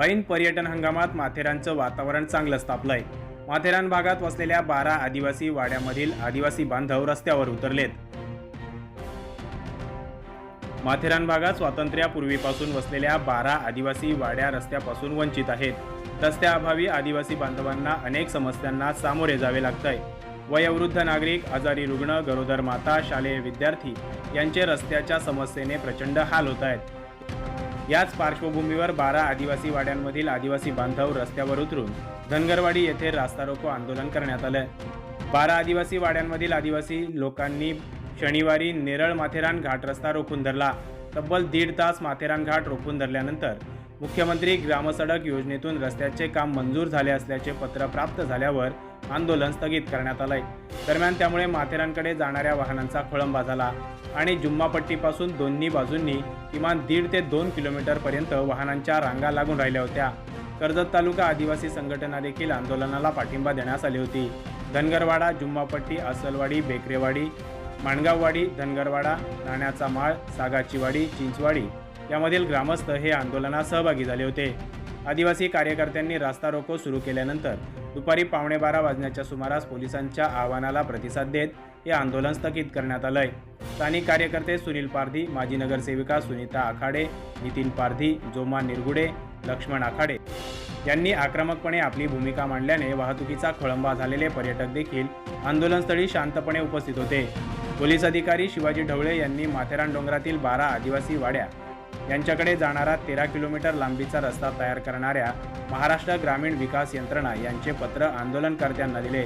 ऐन पर्यटन हंगामात माथेरानचं वातावरण चांगलंच तापलंय माथेरान भागात वसलेल्या बारा आदिवासी वाड्यामधील आदिवासी बांधव रस्त्यावर उतरलेत. माथेरान भागात स्वातंत्र्यापूर्वीपासून वसलेल्या बारा आदिवासी वाड्या रस्त्यापासून वंचित आहेत. रस्त्याअभावी आदिवासी बांधवांना अनेक समस्यांना सामोरे जावे लागतंय. वयोवृद्ध नागरिक आजारी रुग्ण गरोदर माता शालेय विद्यार्थी यांचे रस्त्याच्या समस्येने प्रचंड हाल होत आहेत. याच पार्श्वभूमीवर बारा आदिवासी वाड्यांमधील आदिवासी बांधव रस्त्यावर उतरून धनगरवाडी येथे रास्ता रोको आंदोलन करण्यात आलं बारा आदिवासी वाड्यांमधील आदिवासी लोकांनी शनिवारी नेरळ माथेरान घाट रस्ता रोखून धरला. तब्बल दीड तास माथेरान घाट रोखून धरल्यानंतर मुख्यमंत्री ग्रामसडक योजनेतून रस्त्याचे काम मंजूर झाले असल्याचे पत्र प्राप्त झाल्यावर आंदोलन स्थगित करण्यात आलंय. दरम्यान त्यामुळे माथेरानकडे जाणाऱ्या वाहनांचा खोळंबा झाला आणि जुम्मापट्टीपासून दोन्ही बाजूंनी किमान दीड ते दोन किलोमीटर पर्यंत वाहनांच्या रांगा लागून राहिल्या होत्या. कर्जत तालुका आदिवासी संघटना देखील आंदोलनाला पाठिंबा देण्यास आली होती. धनगरवाडा जुम्मापट्टी असलवाडी बेकरेवाडी माणगाववाडी धनगरवाडा नाण्याचा माळ सागाचीवाडी चिंचवाडी यामधील ग्रामस्थ हे आंदोलनात सहभागी झाले होते. आदिवासी कार्यकर्त्यांनी रास्ता रोको सुरू केल्यानंतर दुपारी पावणे बारा वाजण्याच्या सुमारास पोलिसांच्या आवाहनाला प्रतिसाद देत हे आंदोलन स्थगित करण्यात आलंय. स्थानिक कार्यकर्ते सुनील पारधी माजी नगरसेविका सुनीता आखाडे नितीन पारधी जोमा निरगुडे लक्ष्मण आखाडे यांनी आक्रमकपणे आपली भूमिका मांडल्याने वाहतुकीचा खोळंबा झालेले पर्यटक देखील आंदोलनस्थळी शांतपणे उपस्थित होते. पोलीस अधिकारी शिवाजी ढवळे यांनी माथेरान डोंगरातील बारा आदिवासी वाड्या यांच्याकडे जाणारा तेरा किलोमीटर लांबीचा रस्ता तयार करणाऱ्या महाराष्ट्र ग्रामीण विकास यंत्रणा यांचे पत्र आंदोलनकर्त्यांना दिले.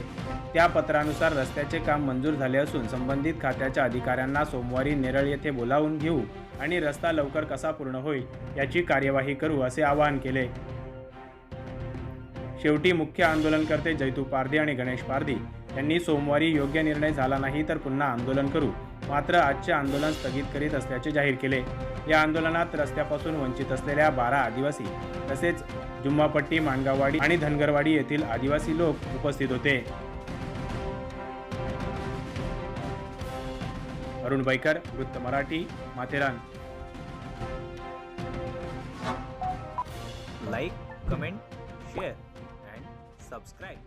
त्या पत्रानुसार रस्त्याचे काम मंजूर झाले असून संबंधित खात्याच्या अधिकाऱ्यांना सोमवारी नेरळ येथे बोलावून घेऊ आणि रस्ता लवकर कसा पूर्ण होईल याची कार्यवाही करू असे आवाहन केले. शेवटी मुख्य आंदोलनकर्ते जैतू पारधी आणि गणेश पारधी त्यांनी सोमवारी योग्य निर्णय झाला नाही तर पुन्हा आंदोलन करू. मात्र आजचे आंदोलन स्थगित करीत असल्याचे जाहीर केले. या आंदोलनात रस्त्यापासून वंचित असलेल्या बारा आदिवासी तसेच जुम्मापट्टी माणगाववाडी आणि धनगरवाडी येथील आदिवासी लोक उपस्थित होते. अरुण बैकर वृत्त Marathi Matheran. Like comment share and subscribe.